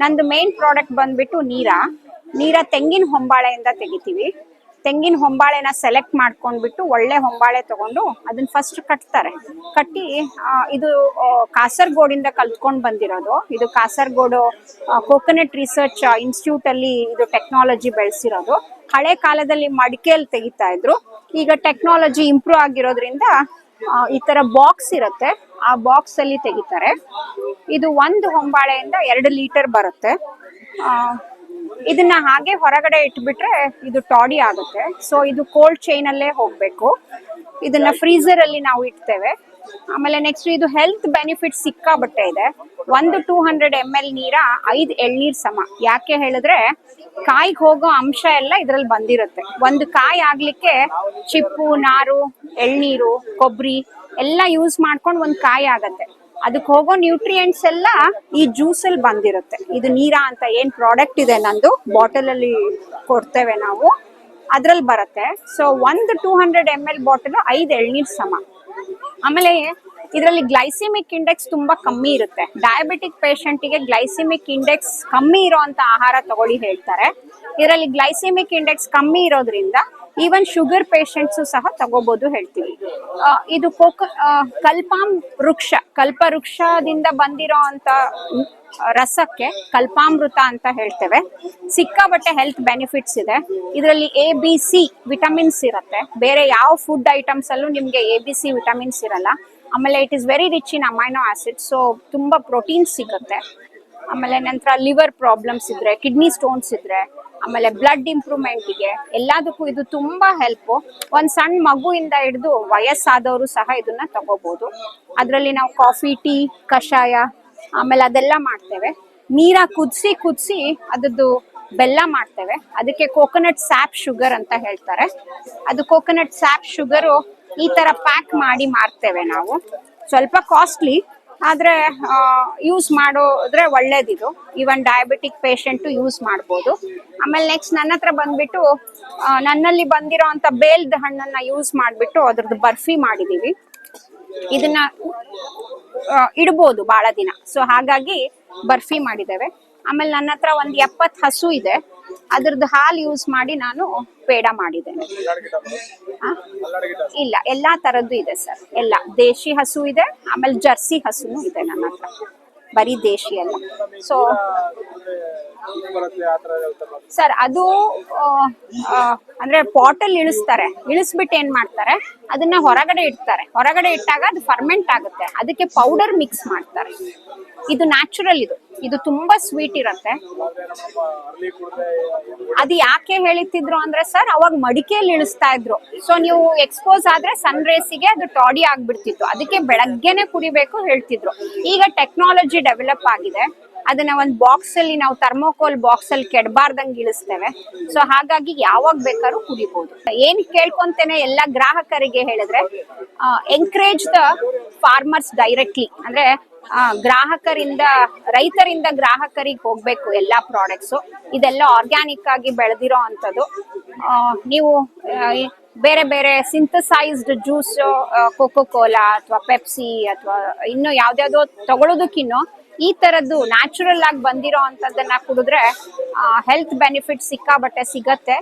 ನಂದು main product ಬಂದ್ಬಿಟ್ಟು ನೀರ. ನೀರ ತೆಂಗಿನ ಹೊಂಬಾಳೆಯಿಂದ ತೆಗಿತೀವಿ. ತೆಂಗಿನ ಹೊಂಬಾಳೆನ ಸೆಲೆಕ್ಟ್ ಮಾಡ್ಕೊಂಡ್ಬಿಟ್ಟು ಒಳ್ಳೆ ಹೊಂಬಾಳೆ ತಗೊಂಡು ಅದನ್ನ ಫಸ್ಟ್ ಕಟ್ತಾರೆ. ಕಟ್ಟಿ ಇದು ಕಾಸರ್ಗೋಡಿಂದ ಕಲ್ತ್ಕೊಂಡ್ ಬಂದಿರೋದು. ಇದು ಕಾಸರ್ಗೋಡು ಕೋಕೋನಟ್ ರಿಸರ್ಚ್ ಇನ್ಸ್ಟಿಟ್ಯೂಟ್ ಅಲ್ಲಿ ಇದು ಟೆಕ್ನಾಲಜಿ ಬೆಳೆಸಿರೋದು. ಹಳೆ ಕಾಲದಲ್ಲಿ ಮಡಿಕೆಯಲ್ಲಿ ತೆಗಿತಾ ಇದ್ರು. ಈಗ ಟೆಕ್ನಾಲಜಿ ಇಂಪ್ರೂವ್ ಆಗಿರೋದ್ರಿಂದ ಈ ತರ ಬಾಕ್ಸ್ ಇರುತ್ತೆ. ಆ ಬಾಕ್ಸ್ ಅಲ್ಲಿ ತೆಗಿತಾರೆ. ಇದು ಒಂದು ಹೊಂಬಾಳೆಯಿಂದ ಎರಡು ಲೀಟರ್ ಬರುತ್ತೆ. ಆ, ಇದನ್ನ ಹಾಗೆ ಹೊರಗಡೆ ಇಟ್ಬಿಟ್ರೆ ಇದು ಟಾಡಿ ಆಗುತ್ತೆ. ಸೊ ಇದು ಕೋಲ್ಡ್ ಚೈನ್ ಅಲ್ಲೇ ಹೋಗ್ಬೇಕು. ಇದನ್ನ ಫ್ರೀಸರ್ ಅಲ್ಲಿ ನಾವು ಇಡ್ತೇವೆ. ಆಮೇಲೆ ನೆಕ್ಸ್ಟ್ ಇದು ಹೆಲ್ತ್ ಬೆನಿಫಿಟ್ ಸಿಕ್ಕಾಬಟ್ಟೆ ಇದೆ. ಒಂದು ಟೂ ಹಂಡ್ರೆಡ್ ಎಂ ಎಲ್ ನೀರ ಐದ್ ಎಳ್ನೀರ್ ಸಮ. ಯಾಕೆ ಹೇಳಿದ್ರೆ ಕಾಯಿಗೆ ಹೋಗೋ ಅಂಶ ಎಲ್ಲ ಇದ್ರಲ್ಲಿ ಬಂದಿರುತ್ತೆ. ಒಂದು ಕಾಯಿ ಆಗ್ಲಿಕ್ಕೆ ಚಿಪ್ಪು, ನಾರು, ಎಳ್ನೀರು ಕೊಬ್ಬರಿ ಎಲ್ಲ ಯೂಸ್ ಮಾಡ್ಕೊಂಡು ಒಂದು ಕಾಯಿ ಆಗತ್ತೆ. ಅದಕ್ಕೆ ಹೋಗೋ ನ್ಯೂಟ್ರಿಯೆಂಟ್ಸ್ ಎಲ್ಲ ಈ ಜ್ಯೂಸ್ ಅಲ್ಲಿ ಬಂದಿರುತ್ತೆ. ಇದು ನೀರಾ ಅಂತ ಏನ್ ಪ್ರಾಡಕ್ಟ್ ಇದೆ ನಂದು ಬಾಟಲ್ ಅಲ್ಲಿ ಕೊಡ್ತೇವೆ ನಾವು. ಅದ್ರಲ್ಲಿ ಬರುತ್ತೆ. ಸೊ ಒಂದು two hundred M L bottle ಐದು ಎಳ್ನೀರ್ ಸಮ. ಆಮೇಲೆ ಇದರಲ್ಲಿ ಗ್ಲೈಸಿಮಿಕ್ ಇಂಡೆಕ್ಸ್ ತುಂಬಾ ಕಮ್ಮಿ ಇರುತ್ತೆ. ಡಯಾಬಿಟಿಕ್ಗೆ ಗ್ಲೈಸಿಮಿಕ್ ಇಂಡೆಕ್ಸ್ ಕಮ್ಮಿ ಇರೋಂತ ಆಹಾರ ತಗೊಳ್ಳಿ ಹೇಳ್ತಾರೆ. ಇದರಲ್ಲಿ ಗ್ಲೈಸೆಮಿಕ್ ಇಂಡೆಕ್ಸ್ ಕಮ್ಮಿ ಇರೋದ್ರಿಂದ ಈವನ್ ಶುಗರ್ ಪೇಷಂಟ್ಸ್ ಸಹ ತಗೋಬಹುದು ಹೇಳ್ತೀವಿ. ಇದು ಕೋಕ ಆ, ಕಲ್ಪಾಮ್ ವೃಕ್ಷ ಕಲ್ಪ ವೃಕ್ಷದಿಂದ ಬಂದಿರೋ ಅಂತ ರಸಕ್ಕೆ ಕಲ್ಪಾಮೃತ ಅಂತ ಹೇಳ್ತೇವೆ. ಸಿಕ್ಕಾಬಟ್ಟೆ ಹೆಲ್ತ್ ಬೆನಿಫಿಟ್ಸ್ ಇದೆ. ಇದರಲ್ಲಿ ಎ ಬಿ ಸಿ ವಿಟಮಿನ್ಸ್ ಇರುತ್ತೆ. ಬೇರೆ ಯಾವ ಫುಡ್ ಐಟಮ್ಸ್ ಅಲ್ಲೂ ನಿಮಗೆ ಎ ಬಿ ಸಿ ವಿಟಮಿನ್ಸ್ ಇರಲ್ಲ. ಆಮೇಲೆ it is very rich in amino acid so ತುಂಬಾ ಪ್ರೋಟೀನ್ ಸಿಗುತ್ತೆ. ಆಮೇಲೆ ನಂತರ ಲಿವರ್ ಪ್ರಾಬ್ಲಮ್ಸ್ ಇದ್ರೆ, ಕಿಡ್ನಿ ಸ್ಟೋನ್ಸ್ ಇದ್ರೆ, ಆಮೇಲೆ ಬ್ಲಡ್ ಇಂಪ್ರೂವ್ಮೆಂಟ್ಗೆ, ಎಲ್ಲದಕ್ಕೂ ಇದು ತುಂಬಾ ಹೆಲ್ಪ್ ಒಂದ್ ಸಣ್ಣ ಮಗುವಿಂದ ಹಿಡಿದು ವಯಸ್ಸಾದವರು ಸಹ ಇದನ್ನ ತಗೋಬಹುದು ಅದರಲ್ಲಿ ನಾವು ಕಾಫಿ ಟೀ ಕಷಾಯ, ಆಮೇಲೆ ಅದೆಲ್ಲ ಮಾಡ್ತೇವೆ. ನೀರ ಕುದಿಸಿ ಕುದಿಸಿ ಅದದ್ದು ಬೆಲ್ಲ ಮಾಡ್ತೇವೆ. ಅದಕ್ಕೆ ಕೋಕೋನಟ್ ಸ್ಯಾಪ್ ಶುಗರ್ ಅಂತ ಹೇಳ್ತಾರೆ. ಅದು ಕೋಕೋನಟ್ ಸ್ಯಾಪ್ ಶುಗರು ಈ ತರ ಪ್ಯಾಕ್ ಮಾಡಿ ಮಾರ್ತೇವೆ ನಾವು. ಸ್ವಲ್ಪ ಕಾಸ್ಟ್ಲಿ ಆದ್ರೆ ಯೂಸ್ ಮಾಡೋದ್ರೆ ಒಳ್ಳೇದಿದು. ಈವನ್ ಡಯಾಬಿಟಿಕ್ ಪೇಷಂಟು ಯೂಸ್ ಮಾಡ್ಬೋದು. ಆಮೇಲೆ ನೆಕ್ಸ್ಟ್ ನನ್ನ ಹತ್ರ ಬಂದ್ಬಿಟ್ಟು ನನ್ನಲ್ಲಿ ಬಂದಿರೋ ಅಂತ ಬೇಲ್ದ ಹಣ್ಣನ್ನ ಯೂಸ್ ಮಾಡ್ಬಿಟ್ಟು ಅದ್ರದ್ದು ಬರ್ಫಿ ಮಾಡಿದೀವಿ. ಇದನ್ನ ಇಡ್ಬೋದು ಬಹಳ ದಿನ. ಸೊ ಹಾಗಾಗಿ ಬರ್ಫಿ ಮಾಡಿದ್ದೇವೆ. ಆಮೇಲೆ ನನ್ನ ಹತ್ರ ಒಂದ್ ಎಪ್ಪತ್ ಹಸು ಇದೆ. ಅದ್ರದ್ದು ಹಾಲು ಯೂಸ್ ಮಾಡಿ ನಾನು ಪೇಡ ಮಾಡಿದ್ದೇನೆ? ಇಲ್ಲ, ಎಲ್ಲಾ ತರದ್ದು ಇದೆ ಸರ್. ಎಲ್ಲ, ದೇಶಿ ಹಸು ಇದೆ, ಆಮೇಲೆ ಜರ್ಸಿ ಹಸುನು ಇದೆ ನನ್ನ ಹತ್ರ. ಬರೀ ದೇಶಿ ಅಲ್ಲ. ಸೊ ಸರ್, ಅದು ಅಂದ್ರೆ ಪಾಟಲ್ ಇಳಿಸ್ತಾರೆ. ಇಳಿಸ್ಬಿಟ್ಟು ಏನ್ ಮಾಡ್ತಾರೆ? ಅದನ್ನ ಹೊರಗಡೆ ಇಡ್ತಾರೆ. ಹೊರಗಡೆ ಇಟ್ಟಾಗ ಅದು ಫರ್ಮೆಂಟ್ ಆಗುತ್ತೆ. ಅದಕ್ಕೆ ಪೌಡರ್ ಮಿಕ್ಸ್ ಮಾಡ್ತಾರೆ. ಇದು ನ್ಯಾಚುರಲ್ ಇದು. ಇದು ತುಂಬಾ ಸ್ವೀಟ್ ಇರುತ್ತೆ. ಅದು ಯಾಕೆ ಹೇಳಿತಿದ್ರು ಅಂದ್ರೆ ಸರ್, ಅವಾಗ ಮಡಿಕೆಯಲ್ಲಿ ಇಳಿಸ್ತಾ ಇದ್ರು. ಸೊ ನೀವು ಎಕ್ಸ್ಪೋಸ್ ಆದ್ರೆ ಸನ್ ರೇಸಿಗೆ ಅದು ಟಾಡಿ ಆಗ್ಬಿಡ್ತಿತ್ತು. ಅದಕ್ಕೆ ಬೆಳಗ್ಗೆನೆ ಕುಡಿಬೇಕು ಹೇಳ್ತಿದ್ರು. ಈಗ ಟೆಕ್ನಾಲಜಿ ಡೆವಲಪ್ ಆಗಿದೆ. ಅದನ್ನ ಒಂದು ಬಾಕ್ಸ್ ಅಲ್ಲಿ ನಾವು ಥರ್ಮೋಕೋಲ್ ಬಾಕ್ಸ್ ಅಲ್ಲಿ ಕೆಡಬಾರ್ದಂಗ್ ಇಳಿಸ್ತೇವೆ. ಸೊ ಹಾಗಾಗಿ ಯಾವಾಗ ಬೇಕಾದ್ರೂ ಕುಡಿಬಹುದು ಏನ್ ಕೇಳ್ಕೊಂತೇನೆ ಎಲ್ಲ ಗ್ರಾಹಕರಿಗೆ ಹೇಳಿದ್ರೆ ಎನ್ಕರೇಜ್ ದ ಫಾರ್ಮರ್ಸ್ ಡೈರೆಕ್ಟ್ಲಿ ಅಂದ್ರೆ ಗ್ರಾಹಕರಿಂದ, ರೈತರಿಂದ ಗ್ರಾಹಕರಿಗೆ ಹೋಗ್ಬೇಕು ಎಲ್ಲಾ ಪ್ರಾಡಕ್ಟ್ಸ್ ಇದೆಲ್ಲ ಆರ್ಗ್ಯಾನಿಕ್ ಆಗಿ ಬೆಳೆದಿರೋ ಅಂಥದ್ದು. ನೀವು ಬೇರೆ ಬೇರೆ ಸಿಂಥಸೈಸ್ಡ್ ಜ್ಯೂಸ್ ಕೋಕೋ ಕೋಲಾ ಅಥವಾ ಪೆಪ್ಸಿ ಅಥವಾ ಇನ್ನು ಯಾವ್ದಾವ್ದೋ ತಗೊಳ್ಳೋದಕ್ಕಿನ್ನು ಈ ತರದ್ದು ನ್ಯಾಚುರಲ್ ಆಗಿ ಬಂದಿರೋ ಅಂತದನ್ನ ಕುಡಿದ್ರೆ ಹೆಲ್ತ್ ಬೆನಿಫಿಟ್ ಸಿಕ್ಕಾಬಟ್ಟೆ ಸಿಗತ್ತೆ.